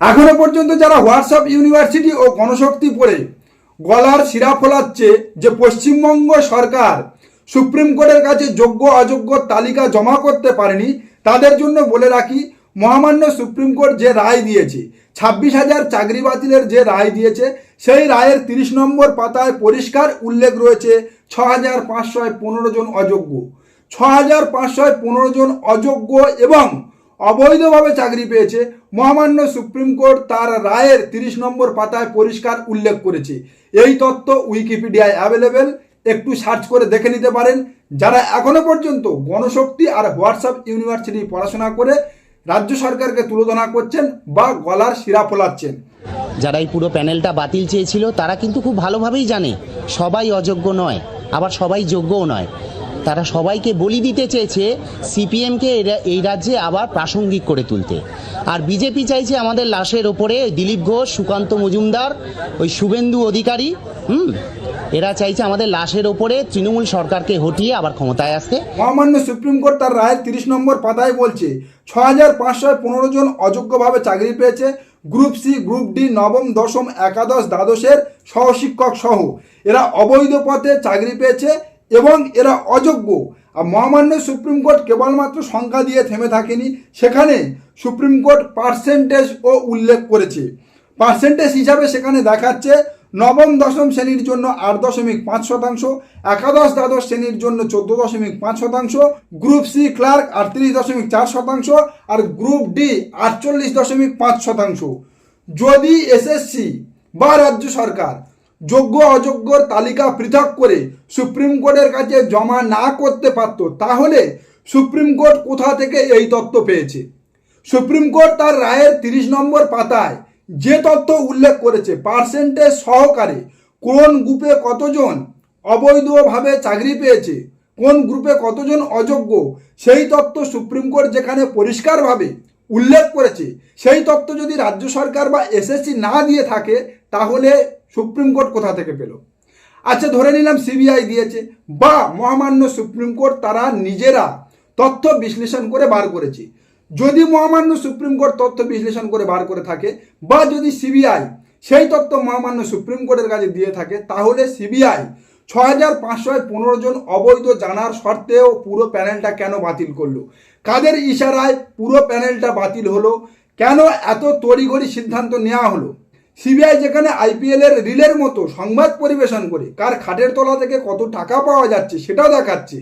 এখনও পর্যন্ত যারা হোয়াটসঅ্যাপ ইউনিভার্সিটি ও গণশক্তি পড়ে, গলার শিরা ফোলাচ্ছে যে পশ্চিমবঙ্গ সরকার সুপ্রিম কোর্টের কাছে যোগ্য অযোগ্য তালিকা জমা করতে পারেনি, তাদের জন্য বলে রাখি, মহামান্য সুপ্রিম কোর্ট যে রায় দিয়েছে, ছাব্বিশ হাজার চাকরি বাতিলের যে রায় দিয়েছে, সেই রায়ের তিরিশ নম্বর পাতায় পরিষ্কার উল্লেখ রয়েছে, ছ হাজার পাঁচশো পনেরো জন অযোগ্য। ছ হাজার পাঁচশো পনেরো জন অযোগ্য এবং অবৈধভাবে চাকরি পেয়েছে। মহামান্য সুপ্রিম কোর্ট তার রায়ের তিরিশ নম্বর পাতায় পরিষ্কার উল্লেখ করেছে। এই তথ্য উইকিপিডিয়ায় অ্যাভেলেবেল। একটু সার্চ করে দেখে নিতে পারেন। যারা এখনও পর্যন্ত গণশক্তি আর হোয়াটসঅ্যাপ ইউনিভার্সিটি পড়াশোনা করে রাজ্য সরকারকে তুলোধনা করছেন বা গলার শিরা ফোলাচ্ছেন। যারা এই পুরো প্যানেলটা বাতিল চেয়েছিল, তারা কিন্তু খুব ভালোভাবেই জানে, সবাই অযোগ্য নয়, আবার সবাই যোগ্যও নয়। তারা সবাইকে বলি দিতে চেয়েছে সিপিএমকে এই রাজ্যে আবার প্রাসঙ্গিক করে তুলতে। আর বিজেপি চাইছে আমাদের লাশের ওপরে দিলীপ ঘোষ, সুকান্ত মজুমদার, ওই শুভেন্দু অধিকারী, হুম? এরা চাইছে আমাদের লাশের ওপরে তৃণমূল সরকারকে হটিয়ে আবার ক্ষমতায় আসতে। মহামান্য সুপ্রিম কোর্ট তার রায়ের তিরিশ নম্বর পাতায় বলছে ছ হাজার পাঁচশো পনেরো জন অযোগ্যভাবে চাকরি পেয়েছে, গ্রুপ সি, গ্রুপ ডি, নবম, দশম, একাদশ, দ্বাদশের সহশিক্ষক সহ। এরা অবৈধ পথে চাকরি পেয়েছে এবং এরা অযোগ্য। আর মহামান্য সুপ্রিম কোর্ট কেবলমাত্র সংখ্যা দিয়ে থেমে থাকেনি। সেখানে সুপ্রিম কোর্ট পার্সেন্টেজ ও উল্লেখ করেছে। পার্সেন্টেজ হিসাবে সেখানে দেখাচ্ছে নবম, দশম শ্রেণির জন্য আট দশমিক পাঁচ শতাংশ, একাদশ, দ্বাদশ শ্রেণির জন্য চোদ্দ দশমিক পাঁচ শতাংশ গ্রুপ সি ক্লার্ক আটত্রিশ দশমিক চার শতাংশ, আর গ্রুপ ডি আটচল্লিশ দশমিক পাঁচ শতাংশ। যদি এসএসসি বা রাজ্য সরকার যোগ্য অযোগ্যর তালিকা পৃথক করে সুপ্রিম কোর্টের কাছে জমা না করতে পারত, তাহলে সুপ্রিম কোর্ট কোথা থেকে এই তথ্য পেয়েছে? সুপ্রিম কোর্ট তার রায়ের তিরিশ নম্বর পাতায় যে তথ্য উল্লেখ করেছে, পার্সেন্টেজ সহকারে কোন গ্রুপে কতজন অবৈধভাবে চাকরি পেয়েছে, কোন গ্রুপে কতজন অযোগ্য, সেই তথ্য সুপ্রিম কোর্ট যেখানে পরিষ্কারভাবে উল্লেখ করেছে, সেই তথ্য যদি রাজ্য সরকার বা এসএসসি না দিয়ে থাকে, তাহলে সুপ্রিম কোর্ট কোথা থেকে পেল? আচ্ছা ধরে নিলাম সিবিআই দিয়েছে, বা মহামান্য সুপ্রিম কোর্ট তারা নিজেরা তথ্য বিশ্লেষণ করে বার করেছে। যদি মহামান্য সুপ্রিম কোর্ট তথ্য বিশ্লেষণ করে বার করে থাকে, বা যদি সিবিআই সেই তথ্য মহামান্য সুপ্রিম কোর্টের কাছে দিয়ে থাকে, তাহলে সিবিআই ছ হাজার পাঁচশো পনেরো জন অবৈধ জানার সত্ত্বেও পুরো প্যানেলটা কেন বাতিল করল? কাদের ইশারায় পুরো প্যানেলটা বাতিল হলো? কেন এত তড়িঘড়ি সিদ্ধান্ত নেওয়া হলো? সিবিআই যেখানে আইপিএল এর রিলের মতো সংবাদ পরিবেশন করে, কার খাটের তলা থেকে কত টাকা পাওয়া যাচ্ছে সেটাও দেখাচ্ছে।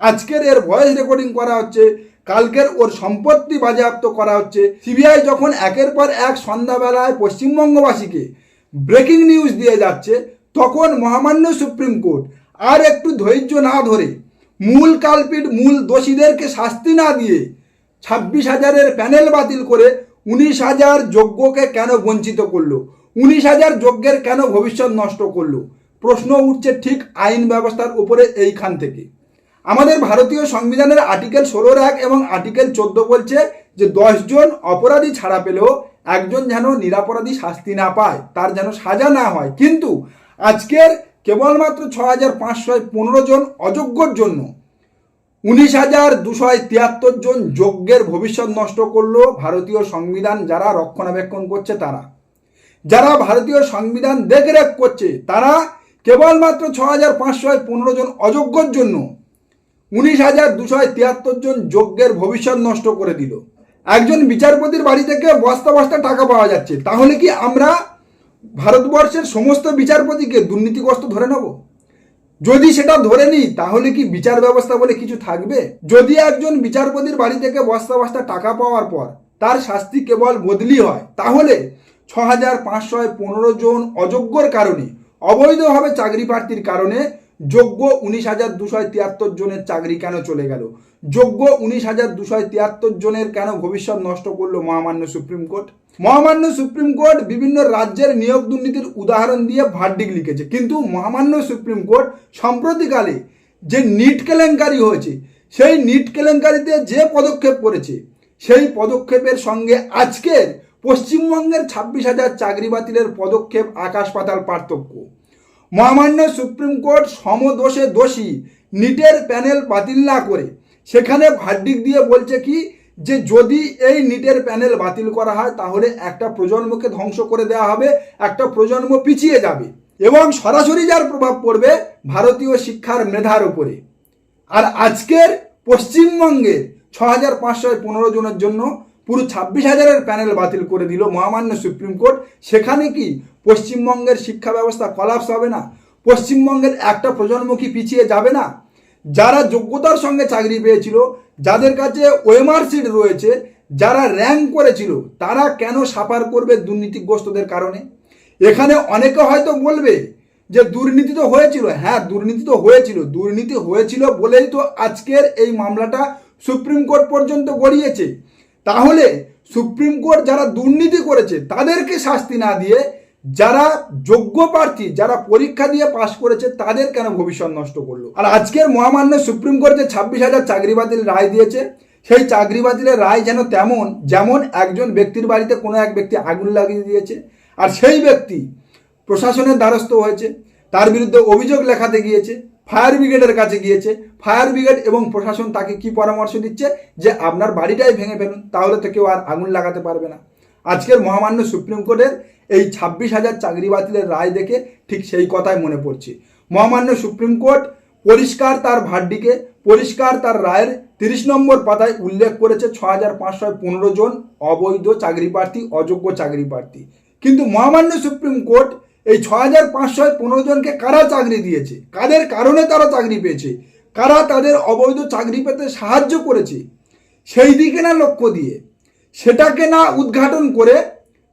আজকের এর ভয়েস রেকর্ডিং করা হচ্ছে, কালকের ওর সম্পত্তি বাজেয়াপ্ত করা হচ্ছে। সিবিআই যখন একের পর এক সন্ধ্যাবেলায় পশ্চিমবঙ্গবাসীকে ব্রেকিং নিউজ দিয়ে যাচ্ছে, তখন মহামান্য সুপ্রিম কোর্ট আর একটু ধৈর্য না ধরে মূল কালপিট, মূল দোষীদেরকে শাস্তি না দিয়ে ছাব্বিশ হাজারের প্যানেল বাতিল করে উনিশ হাজার যোগ্যকে কেন বঞ্চিত করল? উনিশ হাজার যজ্ঞের কেন ভবিষ্যৎ নষ্ট করল? প্রশ্ন উঠছে ঠিক আইন ব্যবস্থার উপরে এইখান থেকে। আমাদের ভারতীয় সংবিধানের আর্টিকেল ষোলোর এক এবং আর্টিকেল চোদ্দ বলছে যে দশজন অপরাধী ছাড়া পেলেও একজন যেন নিরাপরাধী শাস্তি না পায়, তার যেন সাজা না হয়। কিন্তু আজকের কেবলমাত্র ছ হাজার পাঁচশো পনেরো জন অযোগ্যর জন্য উনিশ হাজার দুশো তিয়াত্তর জন যজ্ঞের ভবিষ্যৎ নষ্ট করল ভারতীয় সংবিধান যারা রক্ষণাবেক্ষণ করছে তারা। যারা ভারতীয় সংবিধান দেখরেখ করছে, তারা কেবলমাত্র ছ হাজার পাঁচশো পনেরো জন অযোগ্যর জন্য উনিশ হাজার দুশো তিয়াত্তর জন যজ্ঞের ভবিষ্যৎ নষ্ট করে দিল। একজন বিচারপতির বাড়ি থেকে বস্তা বস্তা টাকা পাওয়া যাচ্ছে। তাহলে কি আমরা ভারতবর্ষের সমস্ত বিচারপতিকে দুর্নীতিগ্রস্ত ধরে নেব? যদি সেটা ধরে নিই, তাহলে কি বিচার ব্যবস্থা বলে কিছু থাকবে? যদি একজন বিচারপতির বাড়ি থেকে বস্তা বস্তা টাকা পাওয়ার পর তার শাস্তি কেবল বদলি হয়, তাহলে ছ হাজার পনেরো জন অযোগ্যর কারণে, অবৈধভাবে চাকরি প্রার্থীর কারণে যোগ্য উনিশ হাজার দুশো তিয়াত্তর জনের চাকরি কেন চলে গেল? যোগ্য উনিশ হাজার দুশো তিয়াত্তর জনের কেন ভবিষ্যৎ নষ্ট করল মহামান্য সুপ্রিম কোর্ট? মহামান্য সুপ্রিম কোর্ট বিভিন্ন রাজ্যের নিয়োগ দুর্নীতির উদাহরণ দিয়ে ভার্ডিক লিখেছে। কিন্তু মহামান্য সুপ্রিম কোর্ট সম্প্রতিকালে যে নিট কেলেঙ্কারি হয়েছে, সেই নিট কেলেঙ্কারিতে যে পদক্ষেপ করেছে, সেই পদক্ষেপের সঙ্গে আজকের পশ্চিমবঙ্গের ছাব্বিশ হাজার চাকরি বাতিলের পদক্ষেপ আকাশ পাতাল পার্থক্য। মহামান্য সুপ্রিম কোর্ট সমদোষে দোষী, নিটের প্যানেল বাতিল না করে। সেখানে ভার্ডিক দিয়ে বলছে কি, যে যদি এই নিটের প্যানেল বাতিল করা হয়, তাহলে একটা প্রজন্মকে ধ্বংস করে দেওয়া হবে, একটা প্রজন্ম পিছিয়ে যাবে এবং সরাসরি যার প্রভাব পড়বে ভারতীয় শিক্ষার মেধার উপরে। আর আজকের পশ্চিমবঙ্গের ছ হাজার পাঁচশো পনেরো জনের জন্য পুরো ছাব্বিশ হাজারের প্যানেল বাতিল করে দিল মহামান্য সুপ্রিম কোর্ট। সেখানে কি পশ্চিমবঙ্গের শিক্ষা ব্যবস্থা কলাপস হবে না। পশ্চিমবঙ্গের একটা প্রজন্ম পিছিয়ে যাবে না? যারা যোগ্যতার সঙ্গে চাকরি পেয়েছিল, যাদের কাছে সিট রয়েছে, যারা র্যাঙ্ক করেছিল, তারা কেন সাফার করবে দুর্নীতিগ্রস্তদের কারণে? এখানে অনেকে হয়তো বলবে যে দুর্নীতি তো হয়েছিল। হ্যাঁ দুর্নীতি তো হয়েছিল। দুর্নীতি হয়েছিল বলেই তো আজকের এই মামলাটা সুপ্রিম কোর্ট পর্যন্ত গড়িয়েছে। তাহলে সুপ্রিম কোর্ট যারা দুর্নীতি করেছে, তাদেরকে শাস্তি না দিয়ে যারা যোগ্য প্রার্থী, যারা পরীক্ষা দিয়ে পাশ করেছে, তাদের কেন ভবিষ্যৎ নষ্ট করল? আর আজকের মহামান্য সুপ্রিম কোর্ট ছাব্বিশ হাজার চাকরি বাতিল রায় দিয়েছে, সেই চাকরি বাতিলের রায় যেন তেমন, যেমন একজন ব্যক্তির বাড়িতে কোনো এক ব্যক্তি আগুন লাগিয়ে দিয়েছে, আর সেই ব্যক্তি প্রশাসনের দ্বারস্থ হয়েছে, তার বিরুদ্ধে অভিযোগ লেখাতে গিয়েছে, ফায়ার ব্রিগেডের কাছে গিয়েছে, ফায়ার ব্রিগেড এবং প্রশাসন তাকে কি পরামর্শ দিচ্ছে? যে আপনার বাড়িটাই ভেঙে ফেলুন, তাহলে তো কেউ আর আগুন লাগাতে পারবে না। আজকের মহামান্য সুপ্রিম কোর্টের এই ছাব্বিশ হাজার চাকরি বাতিলের রায় দেখে ঠিক সেই কথাই মনে পড়ছে। মহামান্য সুপ্রিম কোর্ট পরিষ্কার তার ভাড্ডিকে, পরিষ্কার তার রায়ের তিরিশ নম্বর পাতায় উল্লেখ করেছে ছ হাজার পাঁচশো পনেরো জন অবৈধ চাকরি প্রার্থী, অযোগ্য চাকরি প্রার্থী। কিন্তু মহামান্য সুপ্রিম কোর্ট এই ছ হাজার পাঁচশো পনেরো জনকে কারা চাকরি দিয়েছে? কাদের কারণে তারা চাকরি পেয়েছে? কারা তাদের অবৈধ চাকরি পেতে সাহায্য করেছে? সেই দিকে না লক্ষ্য দিয়ে সেটাকে না উদ্ঘাটন করে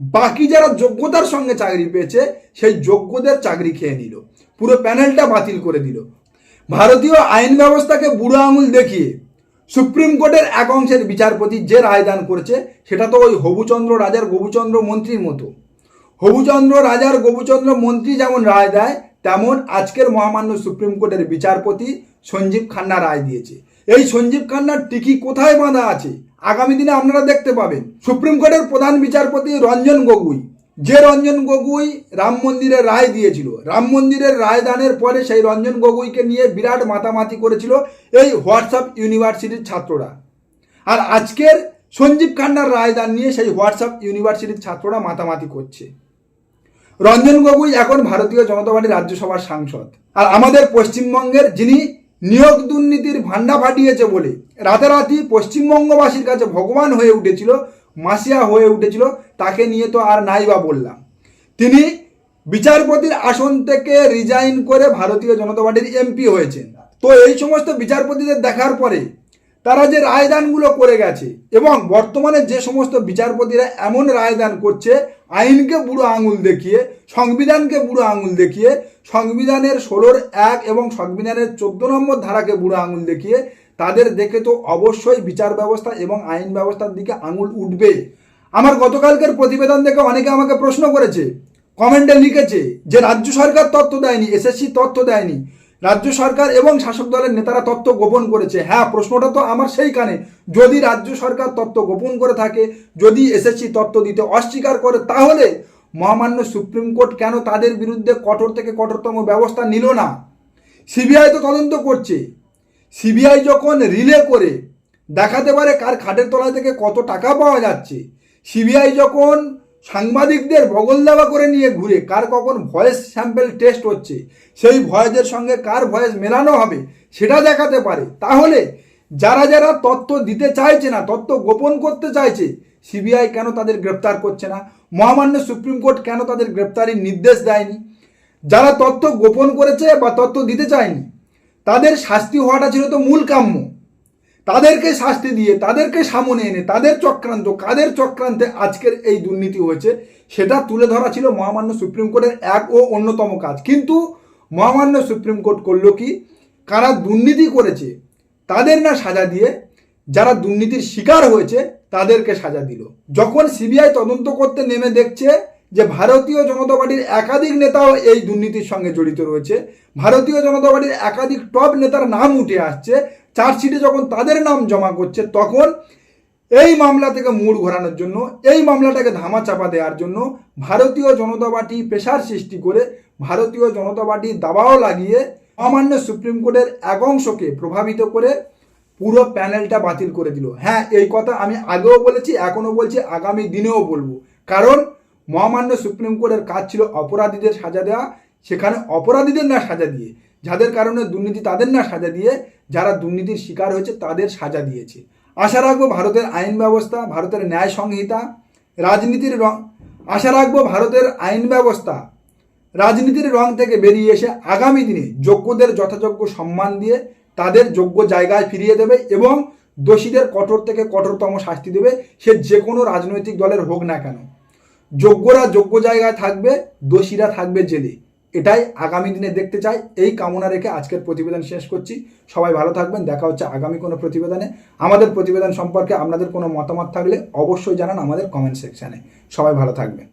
বাকি যারা যোগ্যতার সঙ্গে চাকরি পেয়েছে, সেই যোগ্যদের চাকরি খেয়ে নিল। পুরো প্যানেলটা বাতিল করে দিল। ভারতীয় আইন ব্যবস্থাকে বুড়ো আঙুল দেখিয়ে সুপ্রিম কোর্টের এক অংশের বিচারপতি যে রায়দান করেছে, সেটা তো ওই হবুচন্দ্র রাজার গবুচন্দ্র মন্ত্রীর মতো। হবুচন্দ্র রাজার গবুচন্দ্র মন্ত্রী যেমন রায় দেয়, তেমন আজকের মহামান্য সুপ্রিম কোর্টের বিচারপতি সঞ্জীব খান্না রায় দিয়েছে। এই সঞ্জীব খান্নার টিকি কোথায় বাঁধা আছে? আগামী দিনে আপনারা দেখতে পাবেন। সুপ্রিম কোর্টের প্রধান বিচারপতি রঞ্জন গগৈ। যে রঞ্জন গগৈ রাম মন্দিরের রায় দিয়েছিল, রাম মন্দিরের রায়দানের পরে সেই রঞ্জন গগৈকে নিয়ে বিরাট মাতামাতি করেছিল এই হোয়াটসঅ্যাপ ইউনিভার্সিটির ছাত্ররা। আর আজকের সঞ্জীব খান্নার রায়দান নিয়ে সেই হোয়াটসঅ্যাপ ইউনিভার্সিটির ছাত্ররা মাতামাতি করছে। রঞ্জন গগৈ এখন ভারতীয় জনতা পার্টির রাজ্যসভার সাংসদ। আর আমাদের পশ্চিমবঙ্গের যিনি নিয়োগ দুর্নীতির ভান্ডা ফাটিয়েছে বলে। রাতারাতি পশ্চিমবঙ্গবাসীর কাছে ভগবান হয়ে উঠেছিল, মাসিয়া হয়ে উঠেছিল, তাকে নিয়ে তো আর নাই বা বললাম। তিনি বিচারপতির আসন থেকে রিজাইন করে ভারতীয় জনতা পার্টির এমপি হয়েছেন। তো এই সমস্ত বিচারপতিদের দেখার পরে তারা যে রায়দানগুলো করে গেছে এবং বর্তমানে যে সমস্ত বিচারপতিরা এমন রায়দান করছে আইনকে বুড়ো আঙুল দেখিয়ে, সংবিধানকে বুড়ো আঙুল দেখিয়ে, সংবিধানের ষোলোর এক এবং সংবিধানের চোদ্দ নম্বর ধারাকে বুড়ো আঙুল দেখিয়ে, তাদের দেখে তো অবশ্যই বিচার ব্যবস্থা এবং আইন ব্যবস্থার দিকে আঙুল উঠবে। আমার গতকালকের প্রতিবেদন দেখে অনেকে আমাকে প্রশ্ন করেছে, কমেন্টে লিখেছে যে, রাজ্য সরকার তথ্য দেয়নি, এসএসসি তথ্য দেয়নি। রাজ্য সরকার এবং শাসক দলের নেতারা তথ্য গোপন করেছে। হ্যাঁ প্রশ্নটা তো আমার সেই কানে যদি রাজ্য সরকার তথ্য গোপন করে থাকে, যদি এসএসসি তথ্য দিতে অস্বীকার করে, তাহলে মহামান্য সুপ্রিম কোর্ট কেন তাদের বিরুদ্ধে কঠোর থেকে কঠোরতম ব্যবস্থা নিল না? সিবিআই তো তদন্ত করছে। সিবিআই যখন রিলে করে, দেখাতে পারে কার খাটের তলা থেকে কত টাকা পাওয়া যাচ্ছে। সিবিআই যখন সাংবাদিকদের বগল দেওয়া করে নিয়ে ঘুরে, কার কখন ভয়েস স্যাম্পল টেস্ট হচ্ছে, সেই ভয়েসের সঙ্গে কার ভয়েস মেলানো হবে, সেটা দেখাতে পারে। তাহলে যারা যারা তথ্য দিতে চাইছে না, তথ্য গোপন করতে চাইছে সিবিআই কেন তাদের গ্রেপ্তার করছে না? মহামান্য সুপ্রিম কোর্ট কেন তাদের গ্রেপ্তারির নির্দেশ দেয়নি? যারা তথ্য গোপন করেছে বা তথ্য দিতে চায়নি, তাদের শাস্তি হওয়াটা ছিল তো মূল কাম্য। তাদেরকে শাস্তি দিয়ে, তাদেরকে সামনে এনে, তাদের চক্রান্ত, কাদের চক্রান্তে আজকের এই দুর্নীতি হয়েছে, সেটা তুলে ধরা ছিল মহামান্য সুপ্রিম কোর্টের এক ও অন্যতম কাজ। কিন্তু মহামান্য সুপ্রিম কোর্ট করল কি? কারা দুর্নীতি করেছে, তাদের না সাজা দিয়ে যারা দুর্নীতির শিকার হয়েছে, তাদেরকে সাজা দিল। যখন সিবিআই তদন্ত করতে নেমে দেখছে যে ভারতীয় জনতা পার্টির একাধিক নেতাও এই দুর্নীতির সঙ্গে জড়িত রয়েছে, ভারতীয় জনতা পার্টির একাধিক টপ নেতার নাম উঠে আসছে চার্জশিটে যখন তাদের নাম জমা করছে, তখন এই মামলা থেকে মুড় ঘোরানোর জন্য, এই মামলাটাকে ধামা চাপা দেওয়ার জন্য ভারতীয় জনতা পার্টি প্রেশার সৃষ্টি করে ভারতীয় জনতা পার্টি দাবাও লাগিয়ে অমান্য সুপ্রিম কোর্টের এক অংশকে প্রভাবিত করে পুরো প্যানেলটা বাতিল করে দিল। হ্যাঁ এই কথা আমি আগেও বলেছি, এখনও বলছি, আগামী দিনেও বলব। কারণ মহামান্য সুপ্রিম কোর্টের কাজ ছিল অপরাধীদের সাজা দেওয়া, সেখানে অপরাধীদের না সাজা দিয়ে যাদের কারণে দুর্নীতি তাদের না সাজা দিয়ে যারা দুর্নীতির শিকার হয়েছে তাদের সাজা দিয়েছে। আশা রাখব ভারতের আইন ব্যবস্থা, ভারতের ন্যায় সংহিতা, রাজনীতির রং, আশা রাখব ভারতের আইন ব্যবস্থা রাজনীতির রং থেকে বেরিয়ে এসে আগামী দিনে যোগ্যদের যথাযোগ্য সম্মান দিয়ে তাদের যোগ্য জায়গায় ফিরিয়ে দেবে এবং দোষীদের কঠোর থেকে কঠোরতম শাস্তি দেবে, সে যে কোনো রাজনৈতিক দলের হোক না কেন। যোগ্যরা যোগ্য জায়গায় থাকবে, দোষীরা থাকবে জেলে। এটাই আগামী দিনে দেখতে চাই। এই কামনা রেখে আজকের প্রতিবেদন শেষ করছি। সবাই ভালো থাকবেন। দেখা হচ্ছে আগামী কোনো প্রতিবেদনে। আমাদের প্রতিবেদন সম্পর্কে আপনাদের কোনো মতামত থাকলে অবশ্যই জানান আমাদের কমেন্ট সেকশানে সবাই ভালো থাকবেন।